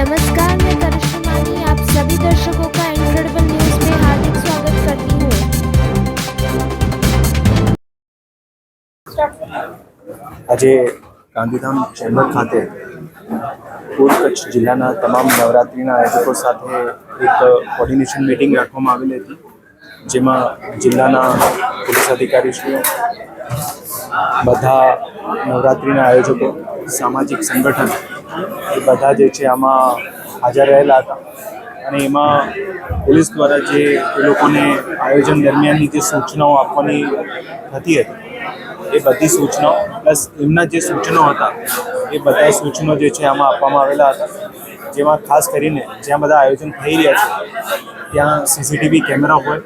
नमस्कार मैं करिश्मा मानी आप सभी दर्शकों का इनक्रेडिबल न्यूज में हार्दिक स्वागत करती हूँ આજે ગાંધીધામ ચેમ્બર ખાતે પૂર્વ કચ્છ જિલ્લાના તમામ નવરાત્રિના આયોજકો સાથે એક કોર્ડિનેશન મિટિંગ રાખવામાં આવેલી હતી જેમાં જિલ્લાના પોલીસ અધિકારીશ્રીઓ બધા નવરાત્રિના આયોજકો સામાજિક સંગઠન એ બધા જે છે આમાં હાજર રહેલા હતા. અને એમાં પોલીસ દ્વારા જે એ લોકોને આયોજન દરમિયાનની જે સૂચનાઓ આપવાની થતી હતી, એ બધી સૂચનાઓ પ્લસ એમના જે સૂચનો હતા, એ બધા સૂચનો જે છે આમાં આપવામાં આવેલા હતા. જેમાં ખાસ કરીને જ્યાં બધા આયોજન થઈ રહ્યા છે, ત્યાં સીસીટીવી કેમેરા હોય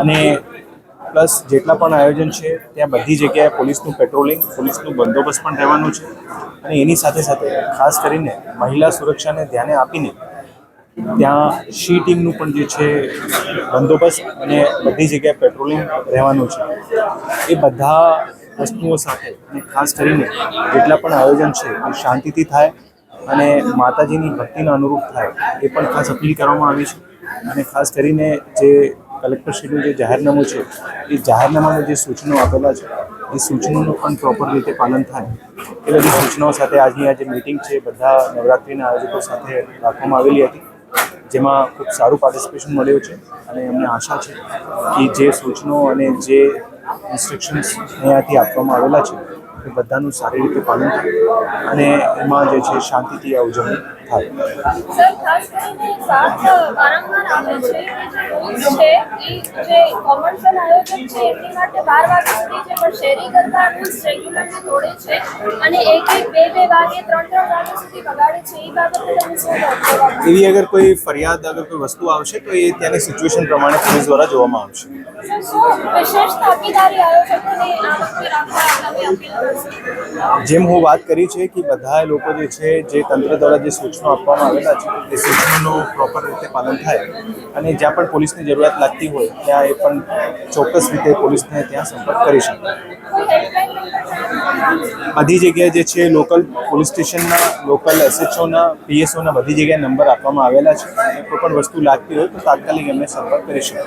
અને પ્લસ જેટલા પણ આયોજન છે, ત્યાં બધી જગ્યાએ પોલીસનું પેટ્રોલિંગ પોલીસનું બંદોબસ્ત પણ રહેવાનું છે. અને એની સાથે સાથે ખાસ કરીને મહિલા સુરક્ષાને ધ્યાને આપીને ત્યાં શી ટીમનું પણ જે છે, બંદોબસ્ત અને બધી જગ્યાએ પેટ્રોલિંગ રહેવાનું છે. એ બધા વસ્તુઓ સાથે અને ખાસ કરીને જેટલા પણ આયોજન છે, એ શાંતિથી થાય અને માતાજીની ભક્તિના અનુરૂપ થાય, એ પણ ખાસ અપીલ કરવામાં આવી છે. અને ખાસ કરીને જે કલેક્ટરશ્રીનું જે જાહેરનામું છે, એ જાહેરનામામાં જે સૂચનો આપેલા છે, એ સૂચનોનું પણ પ્રોપર રીતે પાલન થાય. એ બધી સૂચનાઓ સાથે આજની આ જે મિટિંગ છે બધા નવરાત્રિના આયોજકો સાથે રાખવામાં આવેલી હતી, જેમાં ખૂબ સારું પાર્ટિસિપેશન મળ્યું છે અને અમને આશા છે કે જે સૂચનો અને જે ઇન્સ્ટ્રક્શન્સ અહીંયાથી આપવામાં આવેલા છે, એ બધાનું સારી રીતે પાલન થાય અને એમાં જે છે, શાંતિથી આ ઉજવણી સર ખાસ કરીને વાત વારંવાર આવે છે કે જે છે એ જે કોમર્શિયલ આયોજક છે એમની માટે બાર વાગ્યા સુધી છે પણ શેરી ગરબા રૂલ્સ રેગ્યુલરલી તોડે છે અને એક એક બે બે વાગે ત્રણ ત્રણ વાગ્યા સુધી બગાડે છે એ બાબતે તમે શું એવી અગર કોઈ ફરિયાદ અગર કોઈ વસ્તુ આવશે તો એ ત્યાંની સિચ્યુએશન પ્રમાણે પોલીસ દ્વારા જોવામાં આવશે. શું વિશેષ તાકીદારી આયોજકોને આ વખતે રાખવા તમે અપીલ કરશો? જેમ હું વાત કરી છે કે બધા લોકો જે છે જે તંત્ર દ્વારા જે સૂચનો આપવામાં આવેલા છે એ સૂચનોનું પ્રોપર રીતે પાલન થાય અને જ્યાં પણ પોલીસની જરૂરિયાત લાગતી હોય, ત્યાં એ પણ ચોક્કસ રીતે પોલીસને ત્યાં સંપર્ક કરી શકે. બધી જગ્યાએ જે છે, લોકલ પોલીસ સ્ટેશનના, લોકલ એસએચઓના પીએસઓના બધી જગ્યાએ નંબર આપવામાં આવેલા છે. કોઈ પણ વસ્તુ લાગતી હોય તો તાત્કાલિક એમને સંપર્ક કરી શકે.